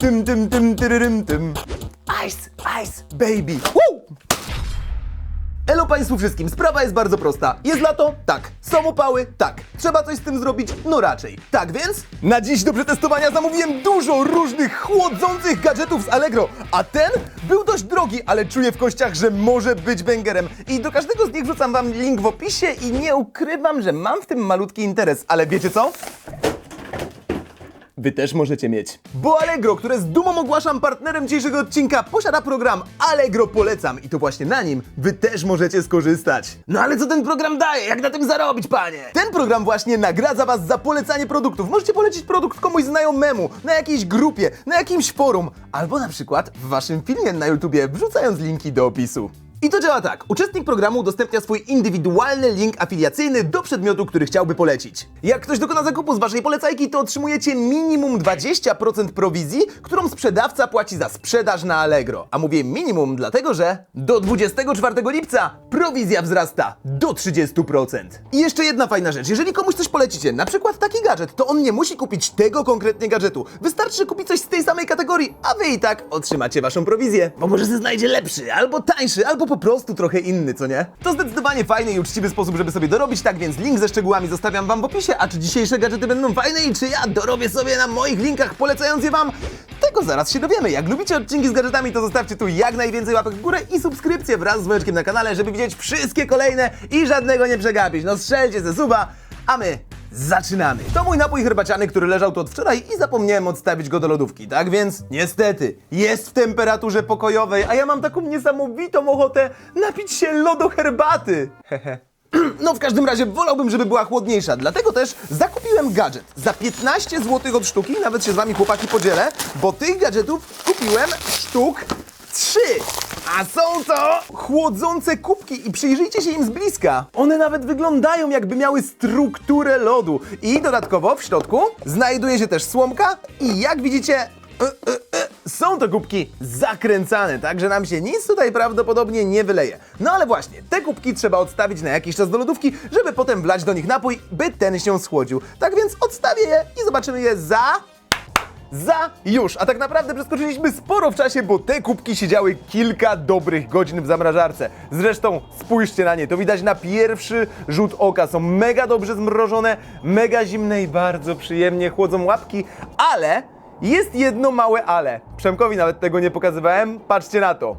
Tym, tym, tym, tyryrym, tym. Ice, ice, baby. Woo! Elo Państwu wszystkim, sprawa jest bardzo prosta. Jest lato? Tak. Są upały? Tak. Trzeba coś z tym zrobić? No raczej. Tak więc, na dziś do przetestowania zamówiłem dużo różnych chłodzących gadżetów z Allegro, a ten był dość drogi, ale czuję w kościach, że może być bęgerem. I do każdego z nich wrzucam Wam link w opisie i nie ukrywam, że mam w tym malutki interes, ale wiecie co? Wy też możecie mieć. Bo Allegro, które z dumą ogłaszam partnerem dzisiejszego odcinka, posiada program Allegro Polecam i to właśnie na nim wy też możecie skorzystać. No ale co ten program daje? Jak na tym zarobić, panie? Ten program właśnie nagradza was za polecanie produktów. Możecie polecić produkt komuś znajomemu, na jakiejś grupie, na jakimś forum, albo na przykład w waszym filmie na YouTubie, wrzucając linki do opisu. I to działa tak. Uczestnik programu udostępnia swój indywidualny link afiliacyjny do przedmiotu, który chciałby polecić. Jak ktoś dokona zakupu z waszej polecajki, to otrzymujecie minimum 20% prowizji, którą sprzedawca płaci za sprzedaż na Allegro. A mówię minimum dlatego, że do 24 lipca prowizja wzrasta do 30%. I jeszcze jedna fajna rzecz. Jeżeli komuś coś polecicie, na przykład taki gadżet, to on nie musi kupić tego konkretnie gadżetu. Wystarczy, że kupi coś z tej samej kategorii, a wy i tak otrzymacie waszą prowizję. Bo może się znajdzie lepszy, albo tańszy, albo po prostu trochę inny, co nie? To zdecydowanie fajny i uczciwy sposób, żeby sobie dorobić, tak więc link ze szczegółami zostawiam wam w opisie, a czy dzisiejsze gadżety będą fajne i czy ja dorobię sobie na moich linkach, polecając je wam? Tego zaraz się dowiemy. Jak lubicie odcinki z gadżetami, to zostawcie tu jak najwięcej łapek w górę i subskrypcję wraz z dzwoneczkiem na kanale, żeby widzieć wszystkie kolejne i żadnego nie przegapić. No strzelcie ze suba, a my zaczynamy. To mój napój herbaciany, który leżał tu od wczoraj i zapomniałem odstawić go do lodówki. Tak więc, niestety, jest w temperaturze pokojowej, a ja mam taką niesamowitą ochotę napić się lodoherbaty. Hehe. No w każdym razie wolałbym, żeby była chłodniejsza, dlatego też zakupiłem gadżet za 15 zł od sztuki, nawet się z wami chłopaki podzielę, bo tych gadżetów kupiłem sztuk 3. A są to chłodzące kubki i przyjrzyjcie się im z bliska. One nawet wyglądają jakby miały strukturę lodu. I dodatkowo w środku znajduje się też słomka i jak widzicie... e, e, Są to kubki zakręcane, także nam się nic tutaj prawdopodobnie nie wyleje. No ale właśnie, te kubki trzeba odstawić na jakiś czas do lodówki, żeby potem wlać do nich napój, by ten się schłodził. Tak więc odstawię je i zobaczymy je za za już, a tak naprawdę przeskoczyliśmy sporo w czasie, bo te kubki siedziały kilka dobrych godzin w zamrażarce. Zresztą spójrzcie na nie, to widać na pierwszy rzut oka. Są mega dobrze zmrożone, mega zimne i bardzo przyjemnie chłodzą łapki, ale jest jedno małe ale. Przemkowi nawet tego nie pokazywałem, patrzcie na to.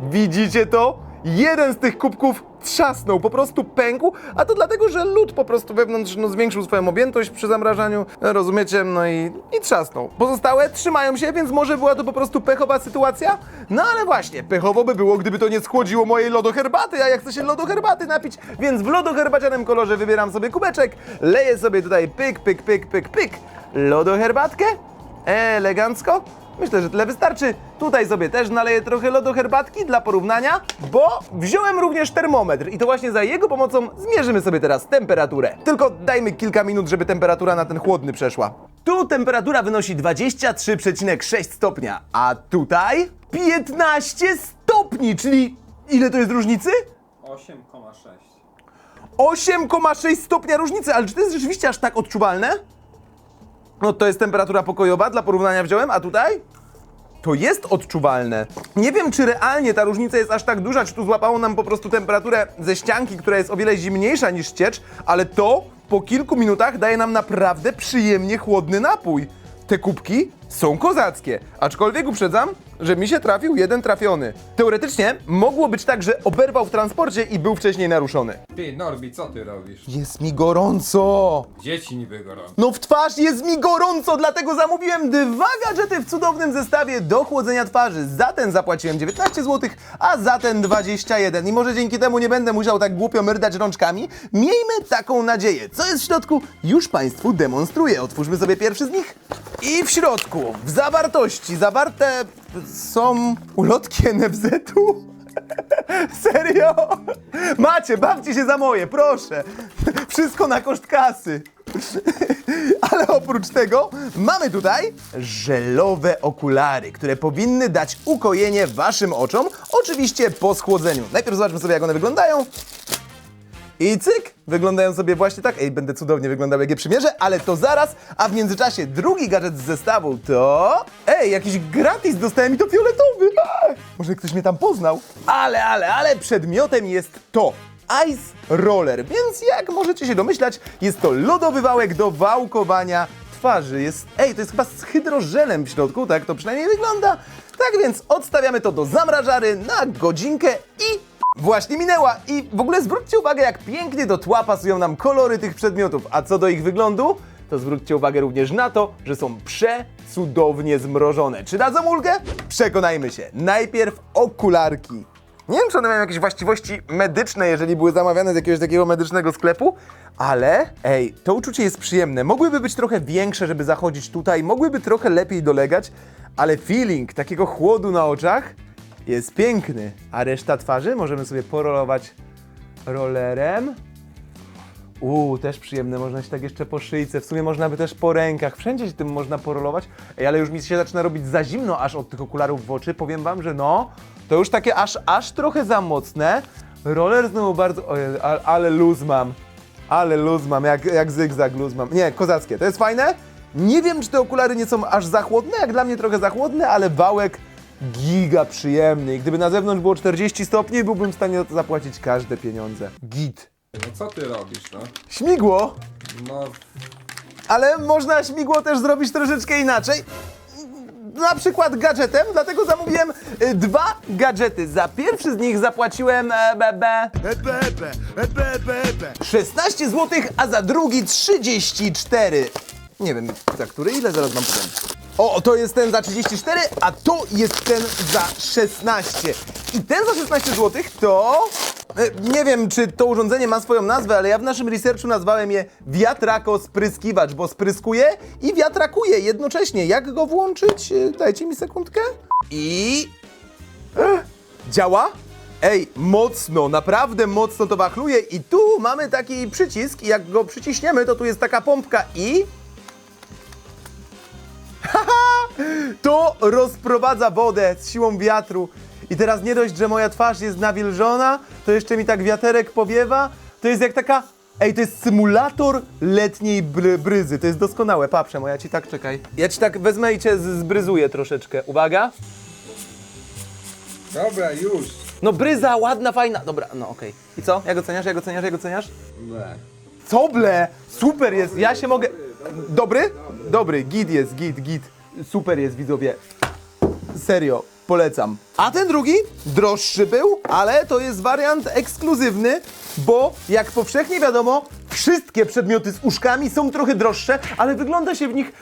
Widzicie to? Jeden z tych kubków trzasnął, po prostu pękł, a to dlatego, że lód po prostu wewnątrz no, zwiększył swoją objętość przy zamrażaniu, rozumiecie, no i, i trzasnął. Pozostałe trzymają się, więc może była to po prostu pechowa sytuacja? No ale właśnie, pechowo by było, gdyby to nie schłodziło mojej lodoherbaty, a ja chcę się lodoherbaty napić, więc w lodoherbacianym kolorze wybieram sobie kubeczek, leję sobie tutaj pyk, pyk, pyk, pyk, pyk, lodoherbatkę, elegancko, Myślę, że tyle wystarczy. Tutaj sobie też naleję trochę lodu herbatki dla porównania, bo wziąłem również termometr i to właśnie za jego pomocą zmierzymy sobie teraz temperaturę. Tylko dajmy kilka minut, żeby temperatura na ten chłodny przeszła. Tu temperatura wynosi 23,6 stopnia, a tutaj 15 stopni, czyli ile to jest różnicy? 8,6. 8,6 stopnia różnicy, ale czy to jest rzeczywiście aż tak odczuwalne? No to jest temperatura pokojowa, dla porównania wziąłem, a tutaj? To jest odczuwalne. Nie wiem, czy realnie ta różnica jest aż tak duża, czy tu złapało nam po prostu temperaturę ze ścianki, która jest o wiele zimniejsza niż ciecz, ale to po kilku minutach daje nam naprawdę przyjemnie chłodny napój. Te kubki są kozackie, aczkolwiek uprzedzam, że mi się trafił jeden trafiony. Teoretycznie mogło być tak, że oberwał w transporcie i był wcześniej naruszony. Ty, Norbi, co ty robisz? Jest mi gorąco! Dzieci niby gorąco. No w twarz jest mi gorąco, dlatego zamówiłem dwa gadżety w cudownym zestawie do chłodzenia twarzy. Za ten zapłaciłem 19 zł, a za ten 21. I może dzięki temu nie będę musiał tak głupio myrdać rączkami. Miejmy taką nadzieję. Co jest w środku? Już Państwu demonstruję. Otwórzmy sobie pierwszy z nich. I w środku, w zawartości, zawarte są ulotki NFZ-u. Serio? Macie, bawcie się za moje, proszę. Wszystko na koszt kasy. Ale oprócz tego mamy tutaj żelowe okulary, które powinny dać ukojenie waszym oczom, oczywiście po schłodzeniu. Najpierw zobaczmy sobie, jak one wyglądają. I cyk! Wyglądają sobie właśnie tak. Ej, będę cudownie wyglądał, jak je przymierzę, ale to zaraz. A w międzyczasie drugi gadżet z zestawu to... Ej, jakiś gratis dostałem i to fioletowy. A, może ktoś mnie tam poznał. Ale, ale, ale przedmiotem jest to. Ice Roller, więc jak możecie się domyślać, jest to lodowy wałek do wałkowania twarzy. Jest, ej, to jest chyba z hydrożelem w środku, tak to przynajmniej wygląda. Tak więc odstawiamy to do zamrażary na godzinkę i Właśnie minęła i w ogóle zwróćcie uwagę, jak pięknie do tła pasują nam kolory tych przedmiotów. A co do ich wyglądu, to zwróćcie uwagę również na to, że są przecudownie zmrożone. Czy dadzą ulgę? Przekonajmy się. Najpierw okularki. Nie wiem, czy one mają jakieś właściwości medyczne, jeżeli były zamawiane z jakiegoś takiego medycznego sklepu, ale ej, to uczucie jest przyjemne. Mogłyby być trochę większe, żeby zachodzić tutaj, mogłyby trochę lepiej dolegać, ale feeling takiego chłodu na oczach jest piękny. A reszta twarzy możemy sobie porolować rollerem. Uuu, też przyjemne, można się tak jeszcze po szyjce, w sumie można by też po rękach, wszędzie się tym można porolować. Ej, ale już mi się zaczyna robić za zimno aż od tych okularów w oczy, powiem wam, że no, to już takie aż, aż trochę za mocne. Roller znowu bardzo, ojej, ale, luz mam, ale luz mam, jak, jak zygzak luz mam. Nie, kozackie, to jest fajne. Nie wiem, czy te okulary nie są aż za chłodne, jak dla mnie trochę za chłodne, ale wałek giga przyjemny. I gdyby na zewnątrz było 40 stopni, byłbym w stanie za to zapłacić każde pieniądze. Git. No co ty robisz, no? Śmigło, No, ale można śmigło też zrobić troszeczkę inaczej. Na przykład gadżetem, dlatego zamówiłem y, dwa gadżety. Za pierwszy z nich zapłaciłem e, be, be, 16 zł, a za drugi 34. Nie wiem, za który ile zaraz wam powiem. O, to jest ten za 34, a to jest ten za 16. I ten za 16 zł to... e, Nie wiem, czy to urządzenie ma swoją nazwę, ale ja w naszym researchu nazwałem je wiatrako spryskiwacz, bo spryskuje i wiatrakuje jednocześnie. Jak go włączyć? E, Dajcie mi sekundkę. I... Działa? Ej, mocno, naprawdę mocno to wachluje i tu mamy taki przycisk i jak go przyciśniemy, to tu jest taka pompka i... To rozprowadza wodę z siłą wiatru. I teraz nie dość, że moja twarz jest nawilżona, to jeszcze mi tak wiaterek powiewa. To jest jak taka... Ej, to jest symulator letniej bry bryzy. To jest doskonałe. Patrzę, ja ci tak czekaj. Ja ci tak wezmę i cię zbryzuję troszeczkę. Uwaga. dobra, już. No bryza, ładna, fajna. Dobra, no okej. I co? Jak oceniasz, jak oceniasz, jak oceniasz? Ble? Super jest, ja się mogę... Dobry? Dobry, git jest, git, git. Super jest, widzowie. Serio, polecam. A ten drugi, droższy był, ale to jest wariant ekskluzywny, bo jak powszechnie wiadomo, wszystkie przedmioty z uszkami są trochę droższe, ale wygląda się w nich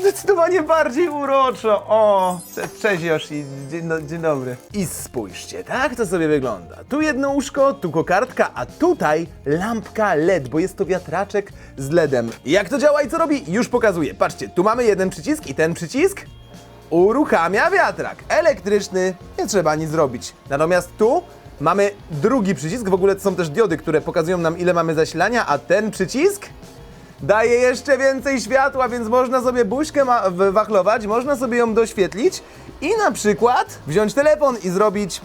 zdecydowanie bardziej uroczo. O, cze- cześć Yoshi, dzień, dzień dobry. I spójrzcie, tak to sobie wygląda. Tu jedno uszko, tu kokardka, a tutaj lampka LED, bo jest to wiatraczek z LEDem. Jak to działa i co robi? Już pokazuję. Patrzcie, tu mamy jeden przycisk i ten przycisk uruchamia wiatrak. Elektryczny, nie trzeba nic zrobić. Natomiast tu mamy drugi przycisk, w ogóle to są też diody, które pokazują nam ile mamy zasilania, a ten przycisk daje jeszcze więcej światła, więc można sobie buźkę wachlować, można sobie ją doświetlić i na przykład wziąć telefon i zrobić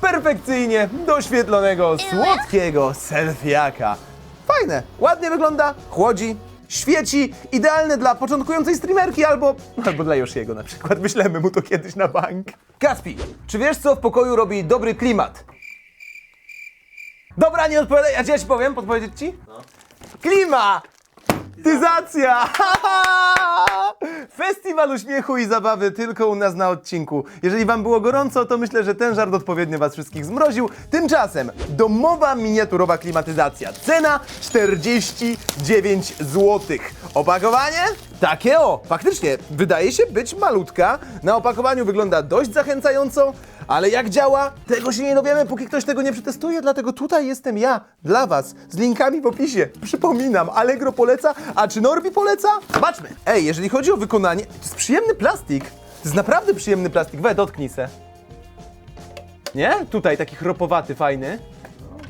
perfekcyjnie doświetlonego, słodkiego selfiaka. Fajne, ładnie wygląda, chłodzi, świeci, idealne dla początkującej streamerki albo, albo dla Yoshiego na przykład. Wyślemy mu to kiedyś na bank. Kaspi, czy wiesz co w pokoju robi dobry klimat? Dobra, nie odpowiadaj, a ja ci powiem, podpowiedzieć ci? Klima! Tyzacja! Festiwal uśmiechu i zabawy tylko u nas na odcinku. Jeżeli wam było gorąco, to myślę, że ten żart odpowiednio was wszystkich zmroził. Tymczasem domowa miniaturowa klimatyzacja. Cena 49 zł. Opakowanie? Takie o! Faktycznie, wydaje się być malutka. Na opakowaniu wygląda dość zachęcająco, ale jak działa, tego się nie dowiemy, póki ktoś tego nie przetestuje, dlatego tutaj jestem ja, dla was, z linkami w opisie. Przypominam, Allegro poleca, a czy Norbi poleca? Zobaczmy. Ej, jeżeli chodzi o wykonanie, to jest przyjemny plastik. To jest naprawdę przyjemny plastik. We, dotknij se. Nie? Tutaj taki chropowaty, fajny.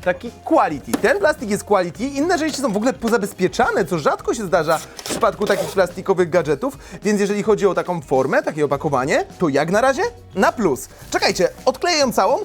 Taki quality. Ten plastik jest quality, inne części są w ogóle pozabezpieczane, co rzadko się zdarza w przypadku takich plastikowych gadżetów, więc jeżeli chodzi o taką formę, takie opakowanie, to jak na razie na plus. Czekajcie, odkleję ją całą.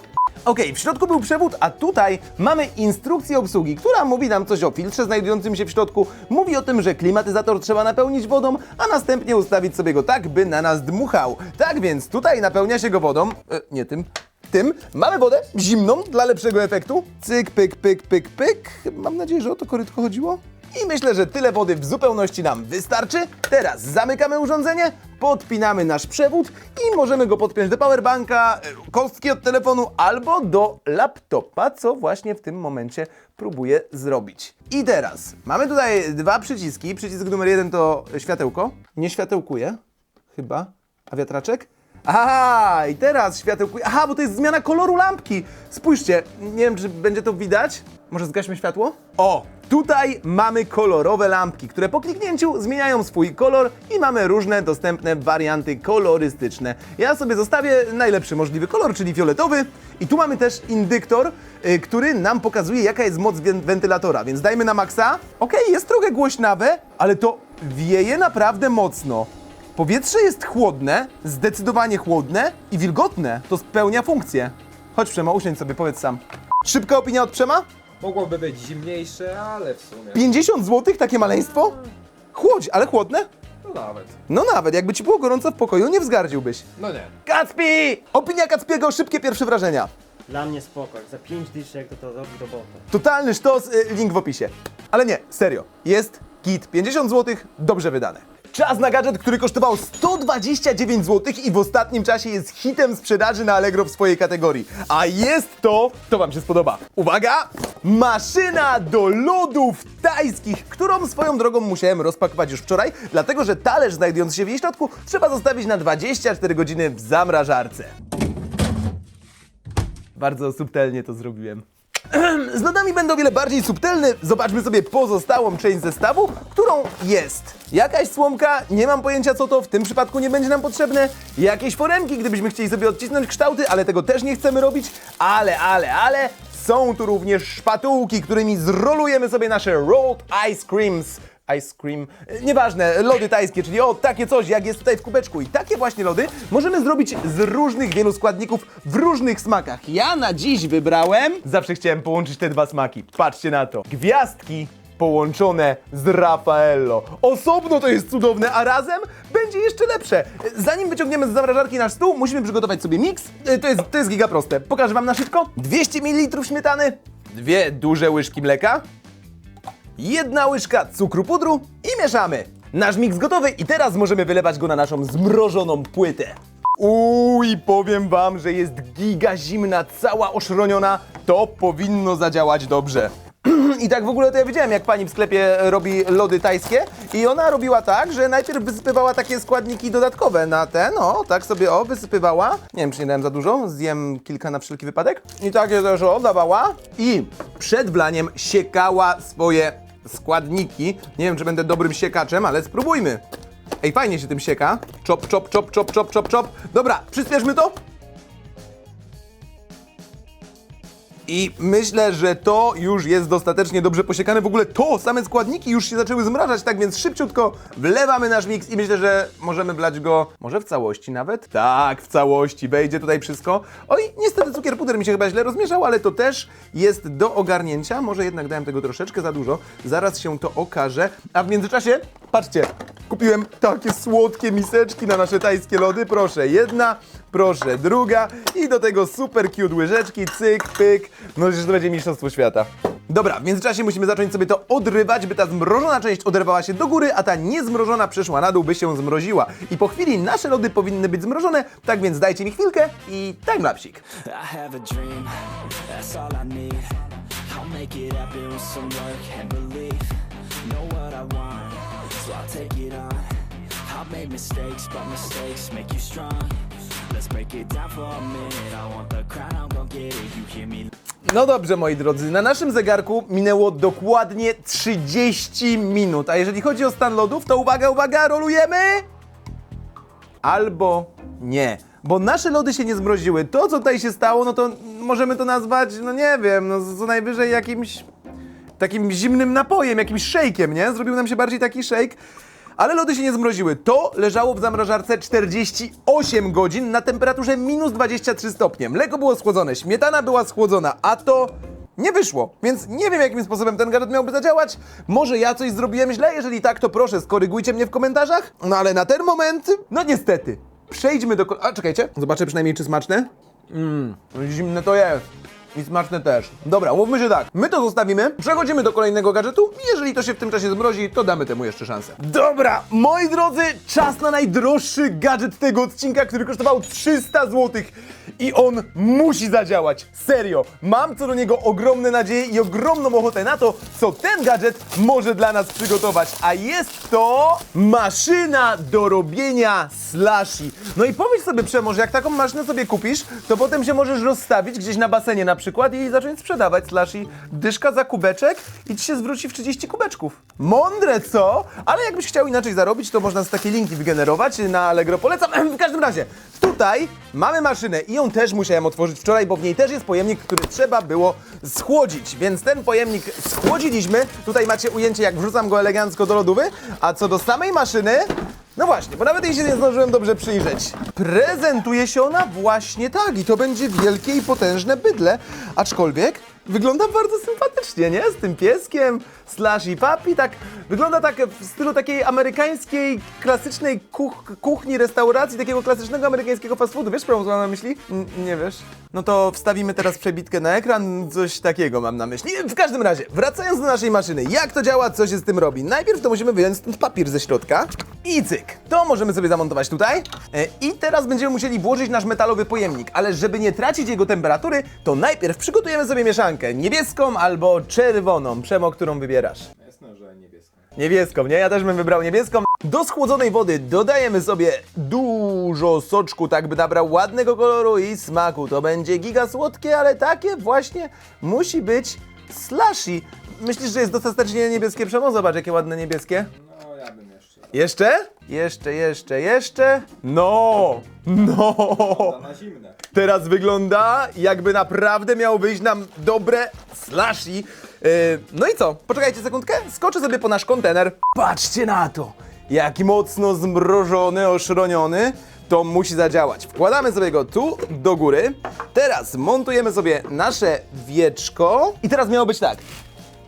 Okej, w środku był przewód, a tutaj mamy instrukcję obsługi, która mówi nam coś o filtrze znajdującym się w środku, mówi o tym, że klimatyzator trzeba napełnić wodą, a następnie ustawić sobie go tak, by na nas dmuchał. Tak więc tutaj napełnia się go wodą, e, nie tym, tym. Mamy wodę zimną dla lepszego efektu. Cyk, pyk, pyk, pyk, pyk. Mam nadzieję, że o to korytko chodziło. I myślę, że tyle wody w zupełności nam wystarczy. Teraz zamykamy urządzenie, podpinamy nasz przewód i możemy go podpiąć do powerbanka, e, kostki od telefonu albo do laptopa, co właśnie w tym momencie próbuję zrobić. I teraz mamy tutaj dwa przyciski. Przycisk numer jeden to światełko. Nie światełkuje, chyba. A wiatraczek? Aha, i teraz światełkuje. Aha, bo to jest zmiana koloru lampki. Spójrzcie, nie wiem, czy będzie to widać. Może zgaśmy światło? O, tutaj mamy kolorowe lampki, które po kliknięciu zmieniają swój kolor i mamy różne dostępne warianty kolorystyczne. Ja sobie zostawię najlepszy możliwy kolor, czyli fioletowy. I tu mamy też indyktor, y, który nam pokazuje, jaka jest moc wen- wentylatora. Więc dajmy na maksa. Okej, jest trochę głośnawe, ale to wieje naprawdę mocno. Powietrze jest chłodne, zdecydowanie chłodne i wilgotne. To spełnia funkcję. Chodź Przema, usiądź sobie, powiedz sam. Szybka opinia od Przema? Mogłoby być zimniejsze, ale w sumie. 50 zł, takie maleństwo? Chłodź, ale chłodne? No nawet. No nawet, jakby ci było gorąco w pokoju, nie wzgardziłbyś. No nie. Kacpi! Opinia Kacpiego, szybkie pierwsze wrażenia. Dla mnie spoko, za 5 dyszy jak to to robi robotę. Totalny sztos, y, link w opisie. Ale nie, serio, jest git. 50 zł, dobrze wydane. Czas na gadżet, który kosztował 129 zł i w ostatnim czasie jest hitem sprzedaży na Allegro w swojej kategorii. A jest to, to Wam się spodoba. Uwaga! Maszyna do lodów tajskich, którą swoją drogą musiałem rozpakować już wczoraj, dlatego że talerz znajdujący się w jej środku trzeba zostawić na 24 godziny w zamrażarce. Bardzo subtelnie to zrobiłem. Z lodami będą o wiele bardziej subtelne. Zobaczmy sobie pozostałą część zestawu, którą jest jakaś słomka, nie mam pojęcia co to, w tym przypadku nie będzie nam potrzebne. Jakieś foremki, gdybyśmy chcieli sobie odcisnąć kształty, ale tego też nie chcemy robić. Ale, ale, ale są tu również szpatułki, którymi zrolujemy sobie nasze rolled ice creams. Ice cream, nieważne, lody tajskie, czyli o takie coś, jak jest tutaj w kubeczku. I takie właśnie lody możemy zrobić z różnych wielu składników w różnych smakach. Ja na dziś wybrałem, zawsze chciałem połączyć te dwa smaki. Patrzcie na to. Gwiazdki połączone z Raffaello. Osobno to jest cudowne, a razem będzie jeszcze lepsze. Zanim wyciągniemy z zamrażarki nasz stół, musimy przygotować sobie miks. E, To jest, to jest giga proste. Pokażę wam na szybko. 200 ml śmietany, dwie duże łyżki mleka, jedna łyżka cukru pudru i mieszamy. Nasz miks gotowy i teraz możemy wylewać go na naszą zmrożoną płytę. Uuu, i powiem wam, że jest giga zimna, cała oszroniona. To powinno zadziałać dobrze. I tak w ogóle to ja widziałem, jak pani w sklepie robi lody tajskie i ona robiła tak, że najpierw wysypywała takie składniki dodatkowe na te, no, tak sobie o, wysypywała. Nie wiem, czy nie dałem za dużo, zjem kilka na wszelki wypadek. I takie też o, dawała i przed wlaniem siekała swoje składniki. Nie wiem, czy będę dobrym siekaczem, ale spróbujmy. Ej, fajnie się tym sieka. Czop, czop, czop, czop, czop, czop, czop. Dobra, przyspieszmy to. I myślę, że to już jest dostatecznie dobrze posiekane. W ogóle to, same składniki już się zaczęły zmrażać, tak więc szybciutko wlewamy nasz miks i myślę, że możemy wlać go może w całości nawet. Tak, w całości, wejdzie tutaj wszystko. Oj, niestety cukier puder mi się chyba źle rozmieszał, ale to też jest do ogarnięcia. Może jednak dałem tego troszeczkę za dużo. Zaraz się to okaże. A w międzyczasie, patrzcie, kupiłem takie słodkie miseczki na nasze tajskie lody. Proszę, jedna, proszę, druga i do tego super cute łyżeczki, cyk, pyk. No, że to będzie mistrzostwo świata. Dobra, w międzyczasie musimy zacząć sobie to odrywać, by ta zmrożona część oderwała się do góry, a ta niezmrożona przeszła na dół, by się zmroziła. I po chwili nasze lody powinny być zmrożone, tak więc dajcie mi chwilkę i timelapsik. I so I'll take it on. I've made mistakes, but mistakes make you strong. Let's break it down for a minute. I want the crown, I'm get it. You hear me? No dobrze, moi drodzy, na naszym zegarku minęło dokładnie 30 minut, a jeżeli chodzi o stan lodów, to uwaga, uwaga, rolujemy! Albo nie, bo nasze lody się nie zmroziły. To, co tutaj się stało, no to możemy to nazwać, no nie wiem, no co najwyżej jakimś takim zimnym napojem, jakimś szejkiem, nie? Zrobił nam się bardziej taki szejk. ale lody się nie zmroziły. To leżało w zamrażarce 48 godzin na temperaturze minus 23 stopnie. Mleko było schłodzone, śmietana była schłodzona, a to nie wyszło. Więc nie wiem, jakim sposobem ten gadżet miałby zadziałać. Może ja coś zrobiłem źle? Jeżeli tak, to proszę, skorygujcie mnie w komentarzach. No ale na ten moment, no niestety. Przejdźmy do... A, czekajcie. Zobaczę przynajmniej, czy smaczne. Mmm, zimne to jest. I smaczne też. Dobra, mówmy się tak. My to zostawimy, przechodzimy do kolejnego gadżetu i jeżeli to się w tym czasie zmrozi, to damy temu jeszcze szansę. Dobra, moi drodzy, czas na najdroższy gadżet tego odcinka, który kosztował 300 zł. I on musi zadziałać. Serio. Mam co do niego ogromne nadzieje i ogromną ochotę na to, co ten gadżet może dla nas przygotować. A jest to maszyna do robienia slashi. No i pomyśl sobie, Przemo, że jak taką maszynę sobie kupisz, to potem się możesz rozstawić gdzieś na basenie na przykład i zacząć sprzedawać slashi. Dyszka za kubeczek i ci się zwróci w 30 kubeczków. Mądre, co? Ale jakbyś chciał inaczej zarobić, to można z takie linki wygenerować na Allegro. Polecam. W każdym razie, tutaj mamy maszynę i ją też musiałem otworzyć wczoraj, bo w niej też jest pojemnik, który trzeba było schłodzić. Więc ten pojemnik schłodziliśmy. Tutaj macie ujęcie, jak wrzucam go elegancko do lodówy. A co do samej maszyny, no właśnie, bo nawet jej się nie zdążyłem dobrze przyjrzeć. Prezentuje się ona właśnie tak i to będzie wielkie i potężne bydle, aczkolwiek wygląda bardzo sympatycznie, nie? Z tym pieskiem, slash i papi, tak wygląda tak w stylu takiej amerykańskiej, klasycznej kuch kuchni, restauracji, takiego klasycznego amerykańskiego fast foodu. Wiesz, co mam na myśli? N nie wiesz? No to wstawimy teraz przebitkę na ekran, coś takiego mam na myśli. W każdym razie, wracając do naszej maszyny, jak to działa, co się z tym robi? Najpierw to musimy wyjąć stąd papier ze środka i cyk. To możemy sobie zamontować tutaj. E, I teraz będziemy musieli włożyć nasz metalowy pojemnik, ale żeby nie tracić jego temperatury, to najpierw przygotujemy sobie mieszankę niebieską albo czerwoną. Przemo, którą wybierasz? Jasne, że niebieską. Niebieską, nie? Ja też bym wybrał niebieską. Do schłodzonej wody dodajemy sobie dużo soczku, tak by nabrał ładnego koloru i smaku. To będzie giga słodkie, ale takie właśnie musi być slushy. Myślisz, że jest dostatecznie niebieskie przemo? Zobacz, jakie ładne niebieskie. No, ja bym jeszcze. Jeszcze? Jeszcze, jeszcze, jeszcze. No! No! To na zimne. Teraz wygląda, jakby naprawdę miało wyjść nam dobre slushy. Yy, no i co? Poczekajcie sekundkę, skoczę sobie po nasz kontener. Patrzcie na to! Jaki mocno zmrożony, oszroniony. To musi zadziałać. Wkładamy sobie go tu do góry. Teraz montujemy sobie nasze wieczko. I teraz miało być tak.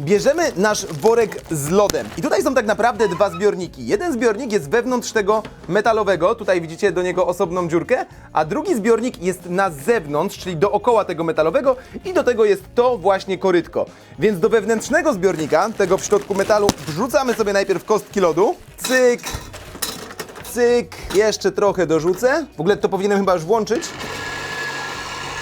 Bierzemy nasz worek z lodem. I tutaj są tak naprawdę dwa zbiorniki. Jeden zbiornik jest wewnątrz tego metalowego, tutaj widzicie do niego osobną dziurkę, a drugi zbiornik jest na zewnątrz, czyli dookoła tego metalowego i do tego jest to właśnie korytko. Więc do wewnętrznego zbiornika, tego w środku metalu, wrzucamy sobie najpierw kostki lodu. Cyk, cyk, jeszcze trochę dorzucę. W ogóle to powinienem chyba już włączyć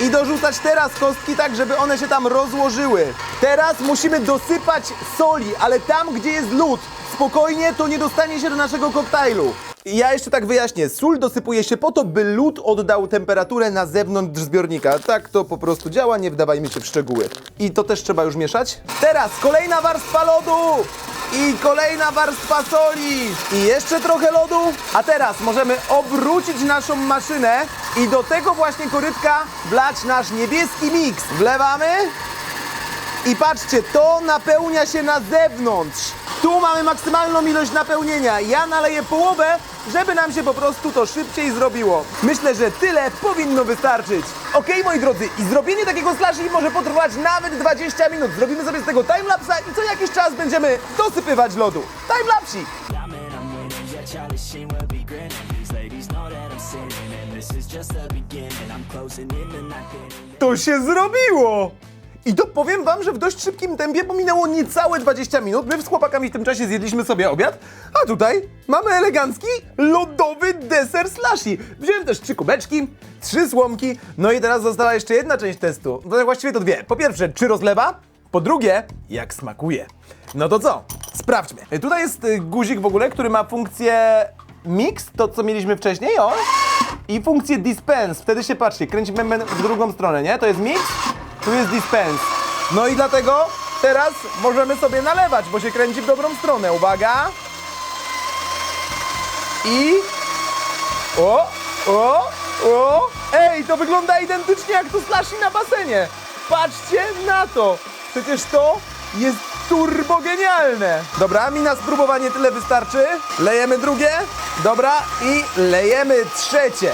i dorzucać teraz kostki tak, żeby one się tam rozłożyły. Teraz musimy dosypać soli, ale tam, gdzie jest lód. Spokojnie, to nie dostanie się do naszego koktajlu. Ja jeszcze tak wyjaśnię. Sól dosypuje się po to, by lód oddał temperaturę na zewnątrz zbiornika. Tak to po prostu działa, nie wdawajmy się w szczegóły. I to też trzeba już mieszać. Teraz kolejna warstwa lodu! I kolejna warstwa soli! I jeszcze trochę lodu. A teraz możemy obrócić naszą maszynę i do tego właśnie korytka wlać nasz niebieski miks. Wlewamy. I patrzcie, to napełnia się na zewnątrz. Tu mamy maksymalną ilość napełnienia. Ja naleję połowę, żeby nam się po prostu to szybciej zrobiło. Myślę, że tyle powinno wystarczyć. Okej, moi drodzy, i zrobienie takiego slushy może potrwać nawet 20 minut. Zrobimy sobie z tego timelapsa i co jakiś czas będziemy dosypywać lodu. Timelapsi! Yeah, man, I'm winning. Yeah, Charlie Sheen will be grinning. These ladies know that I'm sinning, and this is just the beginning. I'm closing in the night. getting To się zrobiło! I to powiem wam, że w dość szybkim tempie, bo minęło niecałe 20 minut. My z chłopakami w tym czasie zjedliśmy sobie obiad, a tutaj mamy elegancki lodowy deser slushy. Wziąłem też trzy kubeczki, trzy słomki, no i teraz została jeszcze jedna część testu. No, właściwie to dwie. Po pierwsze, czy rozlewa? Po drugie, jak smakuje. No to co? Sprawdźmy. Tutaj jest y, guzik w ogóle, który ma funkcję mix, to co mieliśmy wcześniej, o. I funkcję dispense. Wtedy się patrzcie, kręci bęben w drugą stronę, nie? To jest mix, tu jest dispense. No i dlatego teraz możemy sobie nalewać, bo się kręci w dobrą stronę. Uwaga. I... O, o, o. Ej, to wygląda identycznie jak to slushy na basenie. Patrzcie na to. Przecież to jest turbo genialne! Dobra, mi na spróbowanie tyle wystarczy. Lejemy drugie. Dobra, i lejemy trzecie.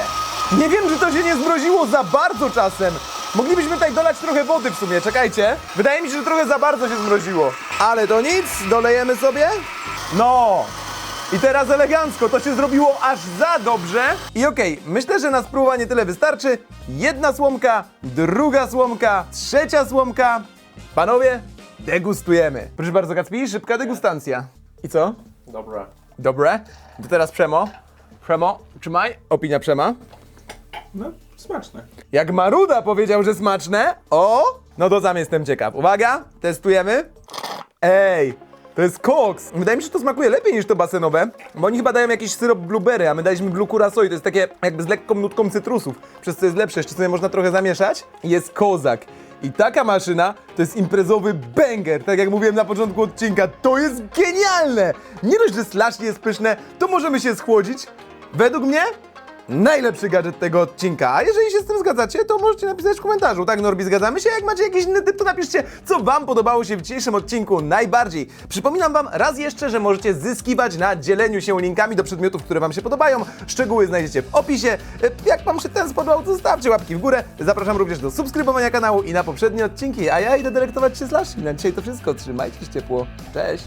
Nie wiem, czy to się nie zmroziło za bardzo czasem. Moglibyśmy tutaj dolać trochę wody w sumie, czekajcie. Wydaje mi się, że trochę za bardzo się zmroziło. Ale to nic, dolejemy sobie. No, i teraz elegancko, to się zrobiło aż za dobrze. I okej, myślę, że na spróbowanie tyle wystarczy. Jedna słomka, druga słomka, trzecia słomka. Panowie, degustujemy. Proszę bardzo, Kacpi, szybka degustacja. I co? Dobra. Dobre. To teraz Przemo. Przemo, trzymaj. Opinia Przema. No, smaczne. Jak Maruda powiedział, że smaczne, o, no to sam jestem ciekaw. Uwaga, testujemy. Ej, to jest koks. Wydaje mi się, że to smakuje lepiej niż to basenowe, bo oni chyba dają jakiś syrop blueberry, a my daliśmy blue curacao i to jest takie jakby z lekką nutką cytrusów, przez co jest lepsze. Jeszcze sobie można trochę zamieszać. Jest kozak. I taka maszyna to jest imprezowy banger, tak jak mówiłem na początku odcinka, to jest genialne! Nie dość, że slash jest pyszne, to możemy się schłodzić. Według mnie najlepszy gadżet tego odcinka. A jeżeli się z tym zgadzacie, to możecie napisać w komentarzu. Tak, Norbi, zgadzamy się? Jak macie jakiś inny typ, to napiszcie, co Wam podobało się w dzisiejszym odcinku najbardziej. Przypominam Wam raz jeszcze, że możecie zyskiwać na dzieleniu się linkami do przedmiotów, które Wam się podobają. Szczegóły znajdziecie w opisie. E, Jak Wam się ten spodobał, to zostawcie łapki w górę. Zapraszam również do subskrybowania kanału i na poprzednie odcinki. A ja idę delektować się z Lashi. Na dzisiaj to wszystko. Trzymajcie się ciepło. Cześć!